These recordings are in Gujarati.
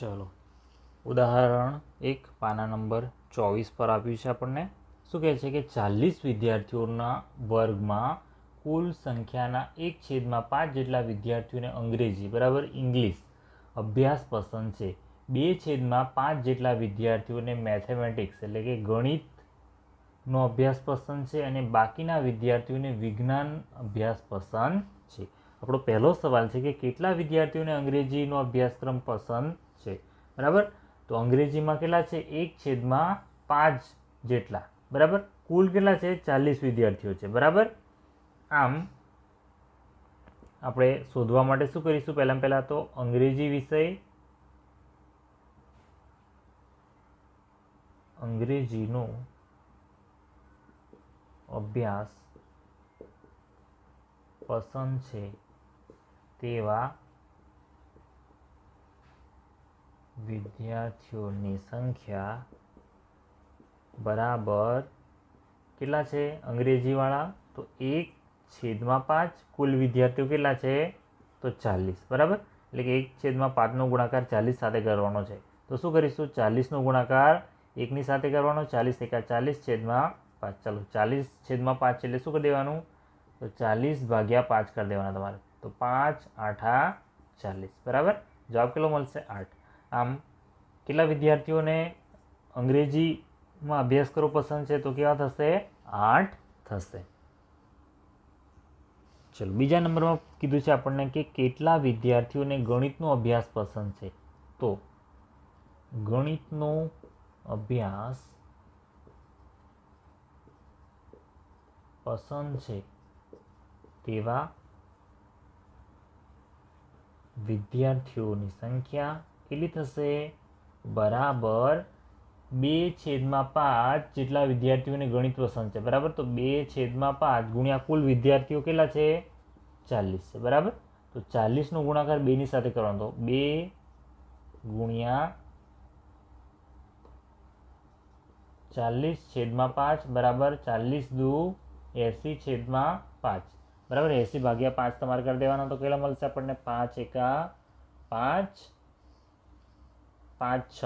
ચલો. ઉદાહરણ એક, પાના નંબર ચોવીસ પર આપ્યું છે આપણને. શું કહે છે કે ચાલીસ વિદ્યાર્થીઓના વર્ગમાં કુલ સંખ્યાના એક છેદમાં પાંચ જેટલા વિદ્યાર્થીઓને અંગ્રેજી, બરાબર ઇંગ્લિશ. અભ્યાસ પસંદ છે. બે છેદમાં પાંચ જેટલા વિદ્યાર્થીઓને મેથેમેટિક્સ, એટલે કે ગણિતનો અભ્યાસ પસંદ છે અને બાકીના વિદ્યાર્થીઓને વિજ્ઞાન અભ્યાસ પસંદ છે. આપણો પહેલો સવાલ છે કે કેટલા વિદ્યાર્થીઓને અંગ્રેજીનો અભ્યાસક્રમ પસંદ છે. બરાબર? તો અંગ્રેજીમાં કેટલા છે? એક છેદમાં પાંચ જેટલા. બરાબર? કુલ કેટલા છે? ચાલીસ વિદ્યાર્થીઓ છે. બરાબર? આમ આપણે શોધવા માટે શું કરીશું? પહેલાં પહેલાં તો અંગ્રેજી વિષય અંગ્રેજીનો અભ્યાસ પસંદ છે તેવા વિદ્યાર્થીઓની સંખ્યા બરાબર કેટલા છે? અંગ્રેજીવાળા? તો એક છેદમાં પાંચ. કુલ વિદ્યાર્થીઓ કેટલા છે? તો ચાલીસ. બરાબર? એટલે કે એક છેદમાં પાંચનો ગુણાકાર ચાલીસ સાથે કરવાનો છે. તો શું કરીશું? ચાલીસનો ગુણાકાર એકની સાથે કરવાનો. ચાલીસ એકા ચાલીસ છેદમાં પાંચ. ચાલો, ચાલીસ છેદમાં પાંચ એટલે શું કરી દેવાનું? તો ચાલીસ ભાગ્યા પાંચ કરી દેવાના તમારે. તો પાંચ આઠા ચાલીસ. બરાબર? જવાબ કેટલો મળશે? આઠ. આમ, કેટલા વિદ્યાર્થીઓને અંગ્રેજીમાં અભ્યાસ કરવો પસંદ છે? તો કેવા થશે? આઠ થશે. ચલો, બીજા નંબરમાં કીધું છે આપણને કે કેટલા વિદ્યાર્થીઓને ગણિતનો અભ્યાસ પસંદ છે? તો ગણિતનો અભ્યાસ પસંદ છે તેવા વિદ્યાર્થીઓની સંખ્યા કેટલી થશે? બરાબર. બે છેદમાં પાંચ જેટલા વિદ્યાર્થીઓને ગણિત પસંદ છે. બરાબર? તો બે છેદમાં પાંચ ગુણ્યા કુલ વિદ્યાર્થીઓ કેટલા છે? ચાલીસ છે. બરાબર? તો ચાલીસનો ગુણાકાર બેની સાથે કરવાનો. તો બે ગુણ્યા ચાલીસ છેદમાં પાંચ, બરાબર? ચાલીસ દુ એંસી છેદમાં પાંચ. બરાબર? એંસી ભાગ્યા પાંચ તમારે કરી દેવાના. તો કેટલા મળશે આપણને? પાંચ એકા પાંચ. પાંચ છ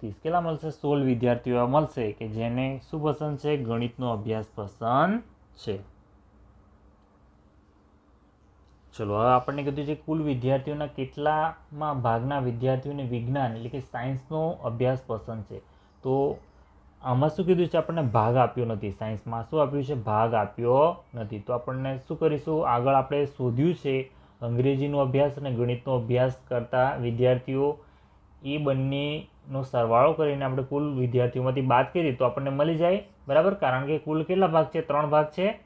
ત્રીસ કેટલા મળશે, સોળ વિદ્યાર્થીઓ મળશે કે જેને શું પસંદ છે, ગણિતનો અભ્યાસ પસંદ છે. ચલો, હવે આપણને કીધું છે કુલ વિદ્યાર્થીઓના કેટલામાં ભાગના વિદ્યાર્થીઓને વિજ્ઞાન એટલે કે સાયન્સનો અભ્યાસ પસંદ છે. તો આમાં શું કીધું છે આપણને? ભાગ આપ્યો નથી. સાયન્સમાં શું આપ્યું છે? ભાગ આપ્યો નથી. તો આપણને શું કરીશું? આગળ આપણે શોધ્યું છે અંગ્રેજીનો અભ્યાસ અને ગણિતનો અભ્યાસ કરતા વિદ્યાર્થીઓ એ બંનેનો સરવાળો કરીને આપણે કુલ વિદ્યાર્થીઓમાંથી બાદ કરીએ તો આપણને મળી જાય, બરાબર? કારણ કે કુલ કેટલા ભાગ છે? ત્રણ ભાગ છે.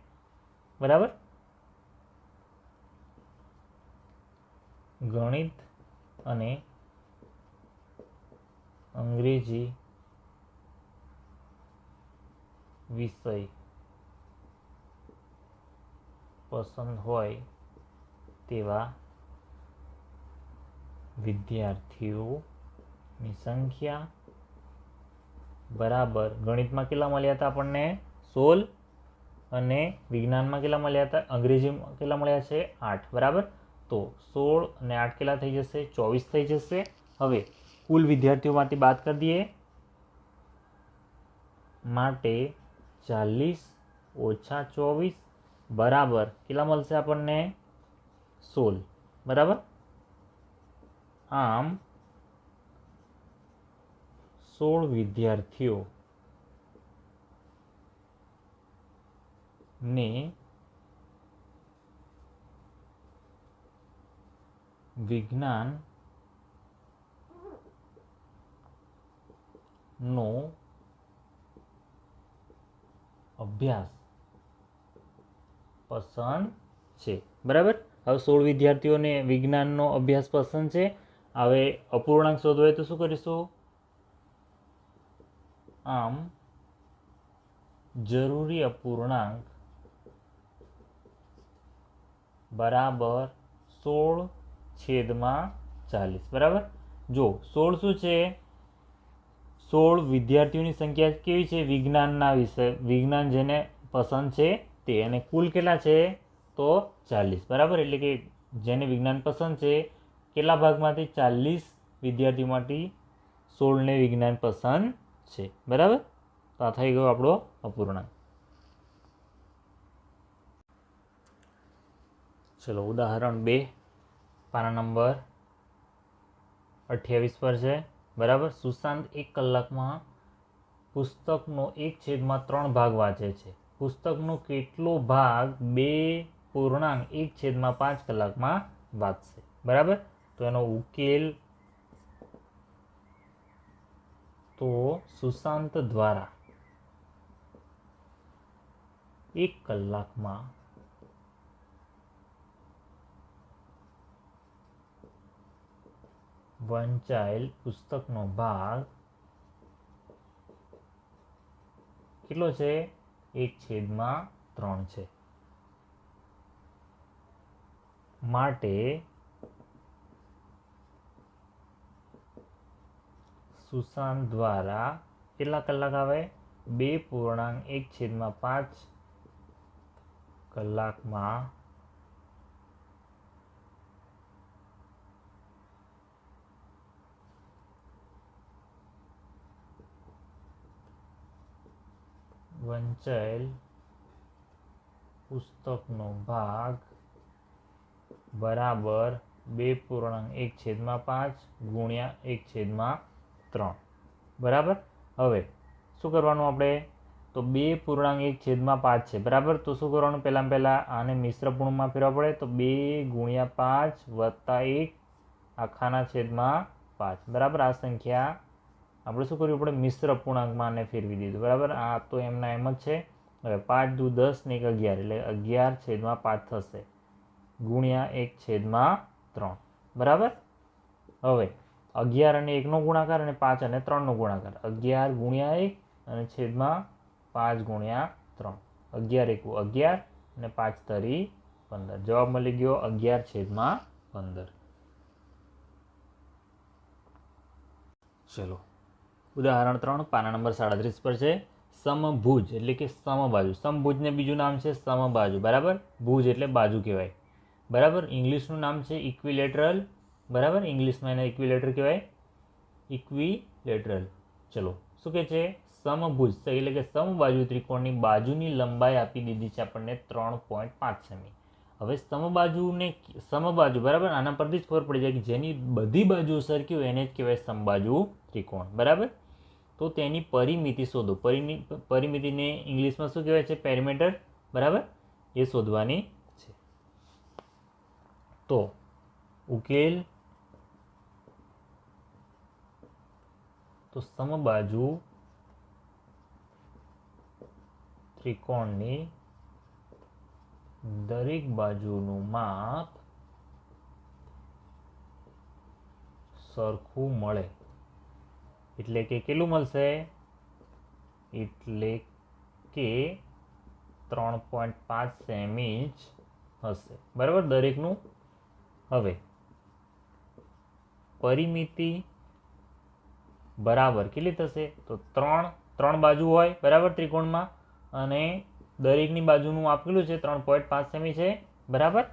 બરાબર? ગણિત અને અંગ્રેજી વિષય પસંદ હોય તેવા વિદ્યાર્થીઓની સંખ્યા બરાબર ગણિતમાં કેટલા મળ્યા હતા આપણને? સોળ. અને વિજ્ઞાનમાં કેટલા મળ્યા હતા? અંગ્રેજીમાં કેટલા મળ્યા છે? આઠ. બરાબર? તો સોળ અને આઠ કેટલા થઈ જશે? ચોવીસ થઈ જશે. હવે કુલ વિદ્યાર્થીઓમાંથી બાદ કરી દઈએ. માટે ચાલીસ ઓછા ચોવીસ. બરાબર. કેટલા મળશે આપણને? સોળ. બરાબર? આમ સોળ વિદ્યાર્થીઓ ને વિજ્ઞાન નો અભ્યાસ પસંદ છે. બરાબર? હવે સોળ વિદ્યાર્થીઓને વિજ્ઞાનનો અભ્યાસ પસંદ છે. હવે અપૂર્ણાંક શોધવાય તો શું કરીશું? આમ જરૂરી અપૂર્ણાંક બરાબર સોળ છેદમાં ચાલીસ, બરાબર? જો સોળ શું છે? સોળ વિદ્યાર્થીઓની સંખ્યા કેવી છે? વિજ્ઞાનના વિષય, વિજ્ઞાન જેને પસંદ છે તે. અને કુલ કેટલા છે? તો ચાલીસ, બરાબર? એટલે કે જેને વિજ્ઞાન પસંદ છે, કેટલા ભાગમાંથી? ચાલીસ વિદ્યાર્થીઓ માટે સોળને વિજ્ઞાન પસંદ છે. બરાબર? તો આ થઈ ગયો આપણો અપૂર્ણાંક. ચલો, ઉદાહરણ બે. પાના નંબર અઠ્યાવીસ પર છે. બરાબર? સુશાંત એક કલાકમાં પુસ્તકનો એક છેદમાં ત્રણ ભાગ વાંચે છે. પુસ્તકનો કેટલો ભાગ બે પૂર્ણાંક એક છેદમાં પાંચ કલાકમાં વાંચશે. બરાબર? તો એનો ઉકેલ તો સુશાંત દ્વારા એક કલાકમાં વંચાયેલ પુસ્તકનો ભાગ કેટલો છે? એક છેદમાં ત્રણ છે. માટે સુશાંત દ્વારા કેટલા કલાક આવે બે પૂર્ણાંક એક છેદમાં પાંચ કલાકમાં વંચાયેલ પુસ્તકનો ભાગ બરાબર બે પૂર્ણાંક એક છેદમાં પાંચ ગુણ્યા એક છેદમાં ત્રણ. બરાબર? હવે, શું કરવાનું આપણે? તો બે પૂર્ણાંક એક છેદમાં પાંચ છે. બરાબર? તો શું કરવાનું? પહેલાં પહેલાં આને મિશ્ર પૂર્ણમાં ફેરવા પડે. તો બે ગુણ્યા પાંચ વત્તા એક આખાના છેદમાં પાંચ. બરાબર? આ સંખ્યા આપણે શું કર્યું? આપણે મિશ્ર પૂર્ણાંકમાં આને ફેરવી દીધું. બરાબર? આ તો એમના એમ જ છે. હવે પાંચ દુ દસ ને એક અગિયાર. એટલે અગિયાર છેદમાં પાંચ થશે. ગુણ્યા એક છેદમાં ત્રણ. બરાબર? હવે અગિયાર અને એકનો ગુણાકાર અને પાંચ અને ત્રણનો ગુણાકાર. અગિયાર ગુણ્યા એક અને છેદમાં પાંચ ગુણ્યા ત્રણ. અગિયાર એકું અગિયાર અને પાંચ તરી પંદર. જવાબ મળી ગયો અગિયાર છેદમાં પંદર. ચલો. ઉદાહરણ ત્રણ, પાના નંબર સાડત્રીસ પર છે. સમભુજ એટલે કે સમબાજુ. સમભુજને બીજું નામ છે સમબાજુ. બરાબર? ભુજ એટલે બાજુ કહેવાય. બરાબર? ઇંગ્લિશનું નામ છે ઇક્વિલેટરલ બરાબર? ઇંગ્લિશમાં એને ઇક્વિલેટર કહેવાય. ઇક્વિલેટરલ ચલો, શું કહે છે? સમભુજ એટલે કે સમબાજુ ત્રિકોણની બાજુની લંબાઈ આપી દીધી છે આપણને ત્રણ પોઈન્ટ પાંચ સેમી. હવે સમબાજુને સમબાજુ, બરાબર? આના પરથી જ ખબર પડી જાય કે જેની બધી બાજુ સરખી હોય એને જ કહેવાય સમબાજુ ત્રિકોણ. બરાબર? તો તેની પરિમિતિ શોધો. પરિમિ, પરિમિતિને ઇંગ્લિશમાં શું કહેવાય છે? પેરીમીટર બરાબર? એ શોધવાની છે. તો ઉકેલ તો સમબાજુ ત્રિકોણની દરેક બાજુનું માપ સરખું મળે. એટલે કે કેટલું મળશે? એટલે કે ત્રણ પોઈન્ટ પાંચ સેમી ઇંચ હશે. બરાબર? દરેકનું? હવે, પરિમિતિ બરાબર કેટલી થશે? તો ત્રણ ત્રણ બાજુ હોય, બરાબર, ત્રિકોણમાં. અને દરેકની બાજુનું આપેલું છે? ત્રણ પોઈન્ટ પાંચ સેમી છે, બરાબર?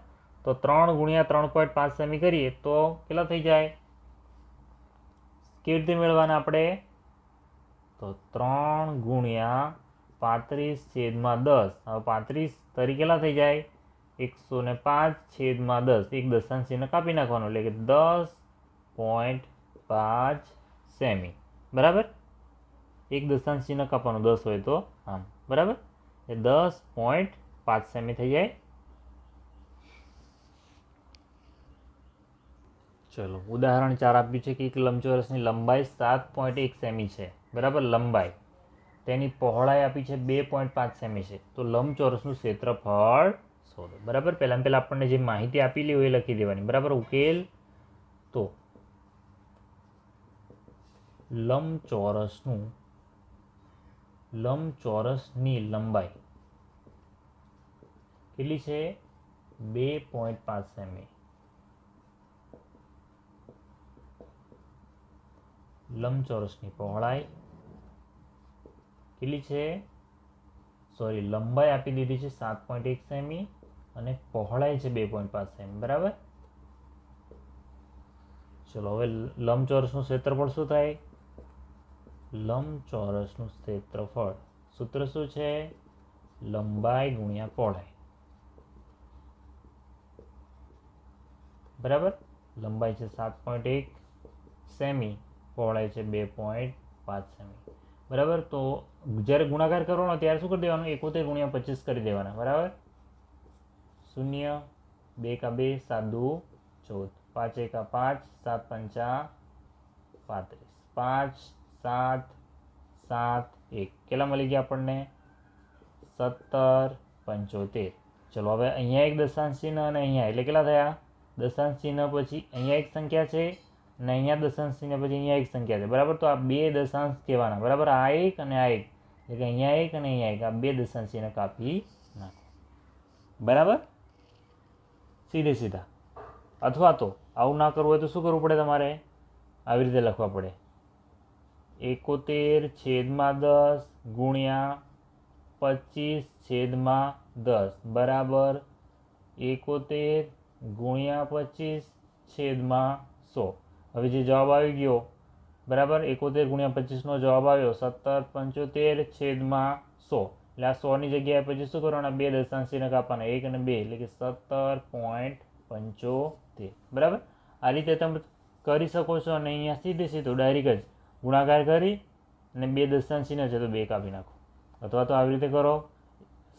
તો ત્રણ ગુણ્યા ત્રણ પોઈન્ટ પાંચ સેમી કરીએ, તો કેટલા થઈ જાય? કેવી રીતે મેળવવાના આપણે? તો ત્રણ ગુણ્યા પાંત્રીસ છેદમાં દસ. હવે પાંત્રીસ તરી કેટલા થઈ જાય? એકસો ને પાંચ છેદમાં દસ. એક દશાંશ ચિહ્ન કાપી નાખવાનું, એટલે કે દસ પોઈન્ટ પાંચ સેમી બરાબર? એક દશાંશ ચિહ્ન કાપવાનું દસ હોય તો આમ. બરાબર? એ દસ પોઈન્ટ પાંચ સેમી થઈ જાય. ચલો, ઉદાહરણ ચાર આપ્યું છે કે એક લંબચોરસની લંબાઈ સાત પોઈન્ટ એક સેમી છે. બરાબર? લંબાઈ. તેની પહોળાઈ આપી છે બે પોઈન્ટ પાંચ સેમી છે. તો લંબચોરસનું ક્ષેત્રફળ શોધો. બરાબર? પહેલાં પહેલાં આપણને જે માહિતી આપેલી હોય એ લખી દેવાની. બરાબર? ઉકેલ તો લંબચોરસનું, લંબચોરસની લંબાઈ કેટલી છે? બે પોઈન્ટ પાંચ સેમી. લંબચોરસની પહોળાઈ કેટલી છે? સોરી, લંબાઈ આપી દીધી છે સાત પોઈન્ટ એક સેમી અને પહોળાઈ છે બે પોઈન્ટ પાંચ સેમી, બરાબર? ચલો, હવે લંબચોરસનું ક્ષેત્રફળ શું થાય? લંબચોરસનું ક્ષેત્રફળ. સૂત્ર શું છે? લંબાઈ ગુણ્યા પહોળાઈ. બરાબર? લંબાઈ છે સાત પોઈન્ટ એક સેમી, પહોળાઈ છે બે પોઈન્ટ પાંચ સેમી. બરાબર? તો જ્યારે ગુણાકાર કરવાનો ત્યારે શું કરી દેવાનું? એકોતેર ગુણ્યા પચીસ કરી દેવાના. બરાબર? શૂન્ય, બે કા બે, સાત દુ ચૌદ. પાંચ એકા પાંચ, સાત પંચા પાંત્રીસ. પાંચ સાત સાત, એક. કેટલા મળી ગયા આપણને? સત્તર, પંચોતેર. ચલો, હવે અહીંયા એક દશાંશ ચિહ્ન અને અહીંયા. એટલે કેટલા થયા? દશાંશ ચિહ્ન પછી અહીંયા એક સંખ્યા છે અને અહીંયા દશાંશ ચિહ્ન પછી અહીંયા એક સંખ્યા છે. બરાબર? તો આ બે દશાંશ કહેવાના. બરાબર? આ એક અને આ એક. એટલે કે અહીંયા એક અને અહીંયા એક. આ બે દશાંશ ચિહ્ન કાપી નાખો. બરાબર? સીધે સીધા. અથવા તો આવું ના કરવું હોય તો શું કરવું પડે તમારે? આવી રીતે લખવા પડે. એકોતેર છેદમાં દસ ગુણ્યા પચીસ છેદમાં દસ. બરાબર? એકોતેર ગુણ્યા પચીસ છેદમાં સો. હવે જે જવાબ આવી ગયો, બરાબર? એકોતેર ગુણ્યા પચીસનો જવાબ આવ્યો, સત્તર પંચોતેર છેદમાં સો. એટલે આ સોની જગ્યાએ પછી શું કરવાના? બે દશાંશીને કાપવાના એક અને બે, એટલે કે સત્તર પોઈન્ટ પંચોતેર. બરાબર? આ રીતે તમે કરી શકો છો અને અહીંયા સીધે સીધું, ડાયરેક્ટ જ. ગુણાકાર કરી અને બે દશાંશીને છે તો બે કાપી નાખો. અથવા તો આવી રીતે કરો.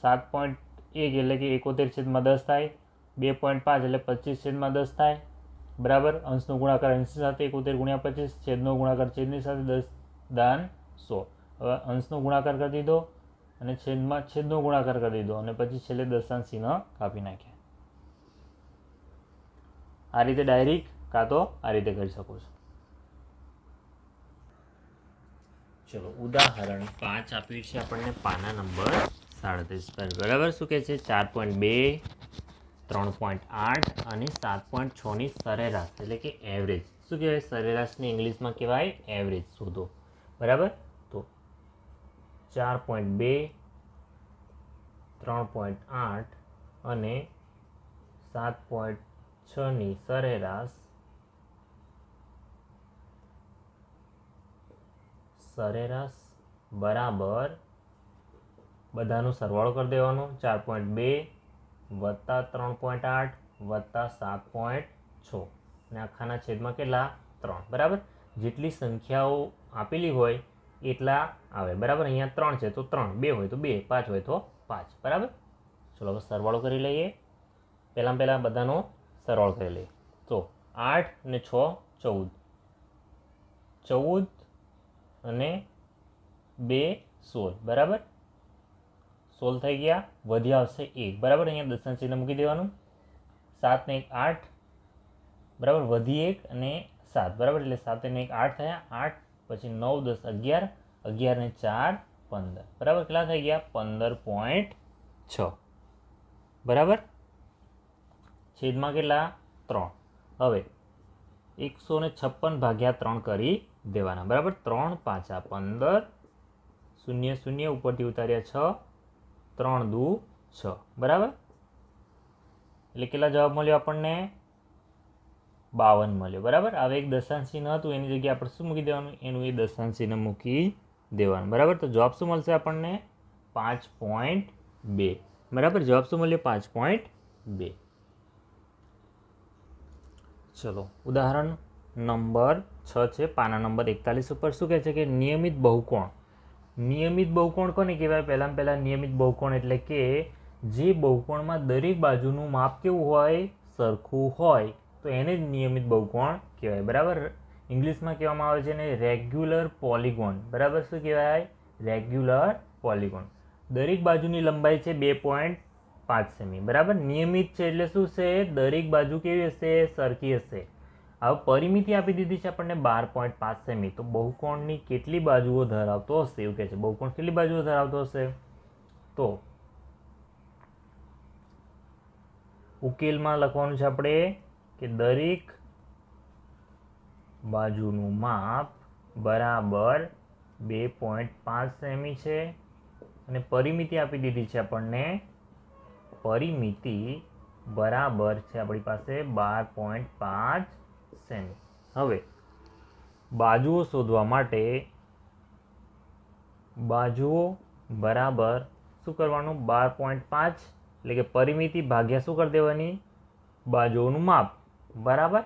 સાત પોઈન્ટ એક એટલે કે એકોતેર છેદમાં દસ થાય. બે પોઈન્ટ પાંચ એટલે પચીસ છેદમાં દસ થાય. બરાબર? અંશનો ગુણાકાર અંશ સાથે એકોતેર ગુણ્યા પચીસ, છેદનો ગુણાકાર છેદની સાથે દસ દાન સો. હવે અંશનો ગુણાકાર કરી દીધો અને છેદમાં છેદનો ગુણાકાર કરી દીધો અને પછી છેલ્લે દશાંશ ચિહ્ન કાપી નાખ્યા. આ રીતે ડાયરેક્ટ કાં તો આ રીતે કરી શકો છો. ચલો, ઉદાહરણ પાંચ આપ્યું છે આપણને પાના નંબર સાડત્રીસ પર. બરાબર? શું કહે છે? ચાર પોઈન્ટ બે, ત્રણ પોઈન્ટ આઠ અને સાત પોઈન્ટ છની સરેરાશ, એટલે કે એવરેજ શું કહેવાય? સરેરાશને ઇંગ્લિશમાં કહેવાય એવરેજ શોધો. બરાબર? તો ચાર પોઈન્ટ બે, ત્રણ પોઈન્ટ આઠ અને સાત પોઈન્ટ છની સરેરાશ સરેરાશ બરાબર બધાનો સરવાળો કરી દેવાનો. ચાર પોઈન્ટ બે વત્તા ત્રણ પોઈન્ટ આઠ વત્તા સાત પોઈન્ટ છ. અને આખાના છેદમાં કેટલા? ત્રણ. બરાબર? જેટલી સંખ્યાઓ આપેલી હોય એટલા આવે. બરાબર? અહીંયા ત્રણ છે તો ત્રણ. બે હોય તો બે. પાંચ હોય તો પાંચ. બરાબર? ચલો, હવે સરવાળો કરી લઈએ. પહેલાં પહેલાં બધાનો સરવાળો કરી લઈએ. તો આઠ ને છ, ચૌદ. ચૌદ અને બે સોળ, બરાબર? સોળ થઈ ગયા, વધ્યા આવશે એક, બરાબર? અહીંયા દસના ચિહ્ન મૂકી દેવાનું. સાતને એક આઠ, બરાબર? વધી એક અને સાત, બરાબર? એટલે સાતને એક આઠ થયા, આઠ પછી નવ, દસ, અગિયાર અગિયાર ને ચાર, પંદર, બરાબર? કેટલા થઈ ગયા? પંદર પોઈન્ટ છ, બરાબર? છેદમાં કેટલા? ત્રણ. હવે એકસો ને છપ્પન ભાગ્યા ત્રણ કરી દેવાના. બરાબર? ત્રણ પાછા પંદર, શૂન્ય શૂન્ય, ઉપરથી ઉતાર્યા છ, ત્રણ, દુ, છ. બરાબર? એટલે કેટલા જવાબ મળ્યો આપણને? બાવન મળ્યો. બરાબર? હવે એક દશાંશ ચિહ્ન હતું, એની જગ્યાએ આપણે શું મૂકી દેવાનું? એનું એ દશાંશ ચિહ્ન મૂકી દેવાનું. બરાબર? તો જવાબ શું મળશે આપણને? પાંચ પોઈન્ટ બે. બરાબર? જવાબ શું મળ્યો? પાંચ પોઈન્ટ બે. ચલો, ઉદાહરણ નંબર છ છે, પાના નંબર એકતાલીસ ઉપર શું કહે છે કે નિયમિત બહુકોણ. નિયમિત બહુકોણ કોને કહેવાય? પહેલાં પહેલાં નિયમિત બહુકોણ એટલે કે જે બહુકોણમાં દરેક બાજુનું માપ કેવું હોય? સરખું હોય. તો એને જ નિયમિત બહુકોણ કહેવાય. બરાબર? ઇંગ્લિશમાં કહેવામાં આવે છે ને રેગ્યુલર પોલિગોન. બરાબર શું કહેવાય? Regular polygon. દરેક બાજુની લંબાઈ છે બે પોઈન્ટ પાંચ સેમી. બરાબર? નિયમિત છે એટલે શું છે? દરેક બાજુ કેવી હશે? સરખી હશે. હવે પરિમિતિ આપી દીધી છે આપણને બાર પોઈન્ટ પાંચ સેમી. તો બહુકોણની કેટલી બાજુઓ ધરાવતો હશે? એવું કહે છે. બહુકોણ કેટલી બાજુઓ ધરાવતો હશે? તો ઉકેલમાં લખવાનું છે આપણે કે દરેક બાજુનું માપ બરાબર બે પોઈન્ટ પાંચ સેમી છે. અને પરિમિતિ આપી દીધી છે આપણને પરિમિતિ બરાબર છે આપણી પાસે બાર પોઈન્ટ પાંચ સેમી હવે, બાજુઓ શોધવા માટે બાજુઓ બરાબર શું કરવાનું? બાર પોઈન્ટ પાંચ, એટલે કે પરિમિતિ ભાગ્યા શું કરી દેવાની? બાજુઓનું માપ. બરાબર?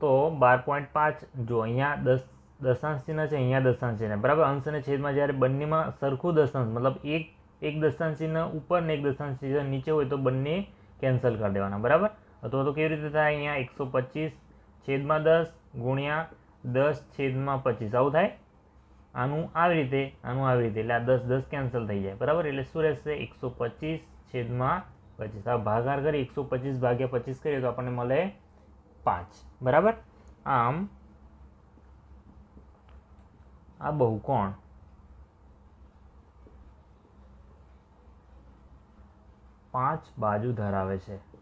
તો બાર પોઈન્ટ પાંચ, જો અહીંયા દસ, દશાંશ ચિહ્ન છે, અહીંયા દશાંશ ચિહ્ન. બરાબર? અંશ અને છેદમાં જ્યારે બંનેમાં સરખું દશાંશ, મતલબ એક એક દશાંશ ચિહ્ન ઉપર ને એક દશાંશ ચિહ્ન નીચે હોય તો બંને કેન્સલ કરી દેવાના. બરાબર? અથવા તો કેવી રીતે થાય અહીંયા? એકસો પચીસ છેદમાં દસ ગુણ્યા દસ છેદમાં પચીસ. આવું થાય? આનું આવી રીતે, આનું આવી રીતે. એટલે આ દસ દસ કેન્સલ થઈ જાય. બરાબર? એટલે શું રહેશે? એકસો પચીસ છેદમાં પચીસ. આ ભાગાર કરી એકસો પચીસ ભાગ્યા પચીસ કરીએ તો આપણને મળે પાંચ. બરાબર? આમ, આ બહુકોણ. પાંચ બાજુ ધરાવે છે.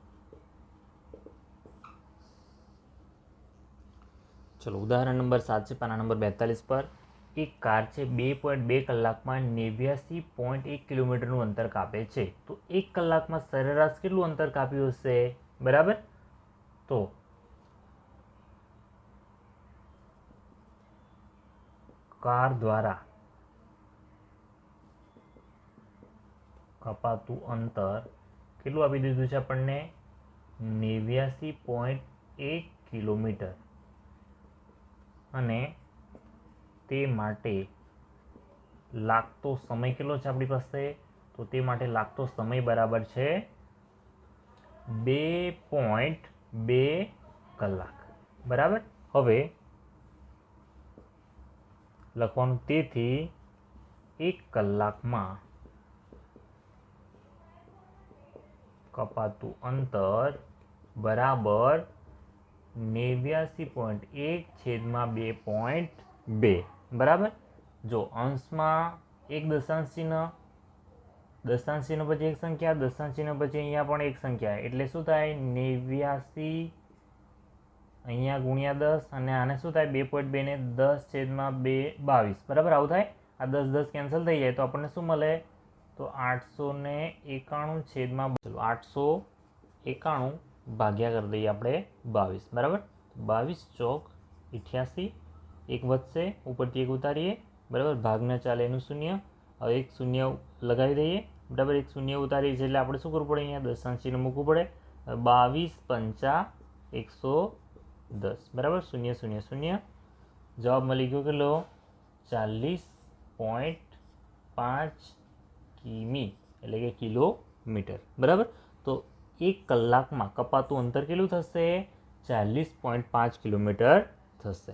ચલો, ઉદાહરણ નંબર સાત છે, પાના નંબર બેતાલીસ પર. એક કાર છે, બે પોઈન્ટ બે કલાકમાં નેવ્યાસી પોઈન્ટ એક કિલોમીટરનું અંતર કાપે છે. તો એક કલાકમાં સરેરાશ કેટલું અંતર કાપ્યું હશે? બરાબર? તો કાર દ્વારા કપાતું અંતર કેટલું આપી દીધું છે આપણને? નેવ્યાસી પોઈન્ટ એક કિલોમીટર. અને તે માટે લાગતો સમય કેટલો છે આપણી પાસે? તો તે માટે લાગતો સમય બરાબર છે બે પોઈન્ટ બે કલાક. બરાબર? હવે લખવાનું તેથી એક કલાકમાં કપાતું અંતર બરાબર નેવ્યાસી પોઈન્ટ એક છેદમાં બે પોઈન્ટ બે. બરાબર? જો અંશમાં એક દશાંશ ચિહ્ન દશાંશ ચિહ્ન પછી એક સંખ્યા, દશાંશ ચિહ્ન પછી અહીંયા પણ એક સંખ્યા એટલે શું થાય? નેવ્યાસી અહીંયા ગુણ્યા દસ અને આને શું થાય? બે પોઈન્ટ બેને દસ છેદમાં બે બાવીસ. બરાબર? આવું થાય? આ દસ દસ કેન્સલ થઈ જાય. તો આપણને શું મળે? તો આઠસો ને એકાણું છેદમાં, ચલો, આઠસો એકાણું ભાગ્યા કરી દઈએ આપણે બાવીસ. બરાબર? બાવીસ ચોક અઠ્યાસી એક વધશે, ઉપરથી એક ઉતારીએ. બરાબર? ભાગ ન ચાલે એનું શૂન્ય. હવે એક શૂન્ય લગાવી દઈએ. બરાબર? એક શૂન્ય ઉતારીએ છીએ એટલે આપણે શું કરવું પડે અહીંયા? દશાંશ ચિહ્ન મૂકવું પડે. બાવીસ પંચા એકસો દસ. બરાબર? શૂન્ય શૂન્ય શૂન્ય. જવાબ મળી ગયો કેટલો? ચાલીસ પોઈન્ટ પાંચ કિમી. એટલે કે કિલોમીટર. બરાબર? તો એક કલાકમાં કપાતું અંતર કેટલું થશે? ચાલીસ પોઈન્ટ પાંચ કિલોમીટર થશે.